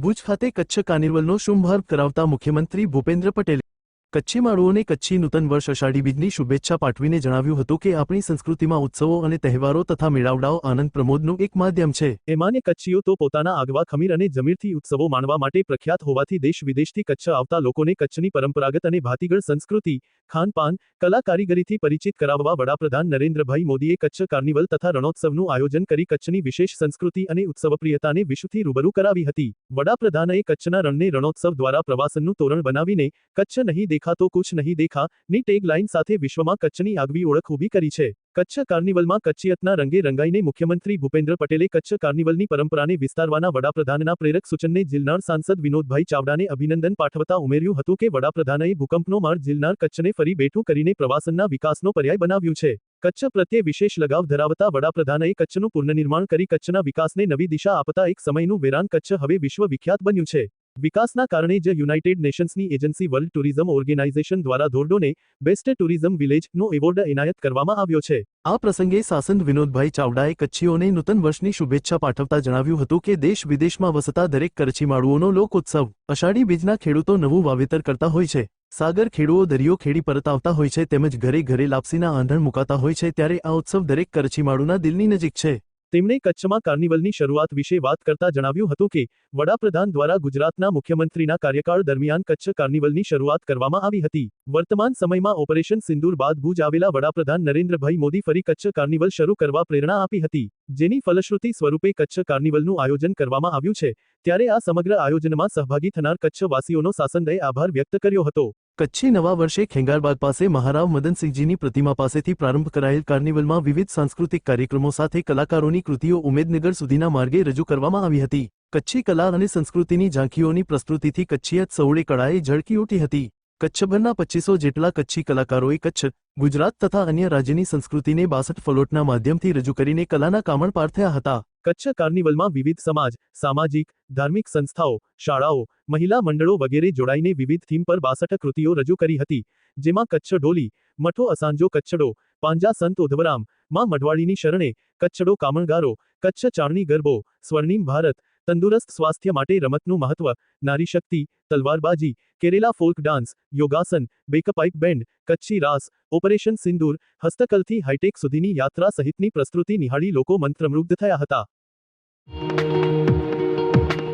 ભુજ ખાતે કચ્છ કાર્નિવલનો શુભારંભ કરાવતા મુખ્યમંત્રી ભૂપેન્દ્ર પટેલે કચ્છી માળુઓને કચ્છી નૂતન વર્ષ અષાઢી બીજની શુભેચ્છા પાઠવીને જણાવ્યું હતું કે આપણી સંસ્કૃતિમાં ઉત્સવો અને તહેવારો તથા મેળાવડાઓ આનંદ પ્રમોદનું એક માધ્યમ છે. એમાને કચ્છીઓ તો પોતાના આગવા ખમીર અને જમીરથી ઉત્સવો માણવા માટે પ્રખ્યાત હોવાથી દેશ વિદેશથી કચ્છ આવતા લોકોને કચ્છની પરંપરાગત અને ભાતીગળ સંસ્કૃતિ, ખાનપાન કલા કારીગરીથી પરિચિત કરાવવા વડાપ્રધાન નરેન્દ્રભાઈ મોદીએ કચ્છ કાર્નિવલ તથા રણોત્સવનું આયોજન કરી કચ્છની વિશેષ સંસ્કૃતિ અને ઉત્સવપ્રિયતાને વિશ્વથી રૂબરૂ કરાવી હતી. વડાપ્રધાનએ કચ્છના રણને રણોત્સવ દ્વારા પ્રવાસનનું તોરણ બનાવીને કચ્છ નહીં દેખા તો કુછ નહીં દેખા, ની ટેગ લાઇન સાથે વિશ્વમાં કચ્છની આગવી ઓળખ ઊભી કરી છે. કચ્છ કાર્નિવલમાં કચ્છિયતના રંગે રંગાઈને મુખ્યમંત્રી ભૂપેન્દ્ર પટેલે કચ્છ કાર્નિવલની પરંપરાને વિસ્તારવાના વડાપ્રધાનના પ્રેરક સૂચનને ઝીલનાર સાંસદ વિનોદભાઈ ચાવડાને અભિનંદન પાઠવતા ઉમેર્યું હતું કે વડાપ્રધાનએ ભૂકંપનો માર ઝીલનાર કચ્છને ફરી બેઠું કરીને પ્રવાસનના વિકાસનો પર્યાય બનાવ્યું છે. કચ્છ પ્રત્યે વિશેષ લગાવ ધરાવતા વડાપ્રધાનએ કચ્છનું પુનર્નિર્માણ કરી કચ્છના વિકાસને નવી દિશા આપતા એક સમયનું વેરાન કચ્છ હવે વિશ્વ વિખ્યાત બન્યું છે. વિકાસના કારણે જ યુનાઇટેડ નેશન્સની એજન્સી વર્લ્ડ ટુરિઝમ ઓર્ગેનાઇઝેશન દ્વારા ધોરડોને બેસ્ટ ટુરિઝમ વિલેજનો એવોર્ડ એનાયત કરવામાં આવ્યો છે. આ પ્રસંગે સાસંદ વિનોદભાઈ ચાવડાએ કચ્છીઓને નૂતન વર્ષની શુભેચ્છા પાઠવતા જણાવ્યું હતું કે દેશ વિદેશમાં વસતા દરેક કચ્છીમાળુઓનો લોકોત્સવ અષાઢી બીજના ખેડૂતો નવું વાવેતર કરતા હોય છે. સાગર ખેડૂઓ દરિયો ખેડી પરત આવતા હોય છે તેમજ ઘરે ઘરે લાપસીના આંધણ મુકાતા હોય છે ત્યારે આ ઉત્સવ દરેક કરછીમાળુના દિલની નજીક છે. તેમણે કચ્છમાં કાર્નિવલની શરૂઆત વિશે વાત કરતા જણાવ્યું હતું કે, વડાપ્રધાન દ્વારા ગુજરાતના મુખ્યમંત્રીના કાર્યકાળ દરમિયાન કચ્છ કાર્નિવલની શરૂઆત કરવામાં આવી હતી. વર્તમાન સમયમાં ઓપરેશન સિંદૂર બાદ ભુજ આવેલા વડાપ્રધાન નરેન્દ્રભાઈ મોદી ફરી કચ્છ કાર્નિવલ શરૂ કરવા પ્રેરણા આપી હતી. જેની ફલશ્રુતિ સ્વરૂપે કચ્છ કાર્નિવલનું આયોજન કરવામાં આવ્યું છે, ત્યારે આ સમગ્ર આયોજનમાં સહભાગી થનાર કચ્છવાસીઓનો સાસંદએ આભાર વ્યક્ત કર્યો હતો. કચ્છી નવા વર્ષે ખેંગારબાગ પાસે મહારાવ મદનસિંહજીની પ્રતિમા પાસેથી પ્રારંભ કરાયેલ કાર્નિવલમાં વિવિધ સાંસ્કૃતિક કાર્યક્રમો સાથે કલાકારોની કૃતિઓ ઉમેદનગર સુધીના માર્ગે રજૂ કરવામાં આવી હતી. કચ્છી કલા અને સંસ્કૃતિની ઝાંખીઓની પ્રસ્તુતિથી કચ્છિયત સૌળે કળાએ ઝળકી ઉઠી હતી. કચ્છભરના પચીસો જેટલા કચ્છી કલાકારોએ કચ્છ, ગુજરાત તથા અન્ય રાજ્યની સંસ્કૃતિને બાસઠ ફલોટના માધ્યમથી રજૂ કરીને કલાના કામણ પાર થયા હતા. કચ્છ કાર્નિવલમાં વિવિધ સમાજ, સામાજિક, ધાર્મિક સંસ્થાઓ, શાળાઓ, મહિલા મંડળો વગેરે જોડાઈને વિવિધ થીમ પર બાસઠ કૃતિઓ રજૂ કરી હતી, જેમાં કચ્છ ઢોલી મઠો અસાંજો કચ્છડો પાંજા સંત ઉધવરામ, માં મઢવાડીની શરણે કચ્છડો કામણગારો, કચ્છ ચારણી ગરબો, સ્વર્ણિમ ભારત તંદુરસ્ત સ્વાસ્થ્ય માટે રમતનું મહત્વ, નારી શક્તિ, તલવારબાજી, કેરેલા ફોલ્ક ડાન્સ, યોગાસન બેકપાઇપ બેન્ડ, કચ્છી રાસ, ઓપરેશન સિંદૂર, હસ્તકલથી હાઈટેક સુધીની યાત્રા સહિતની પ્રસ્તુતિ નિહાળી લોકો મંત્રમુગ્ધ થયા હતા.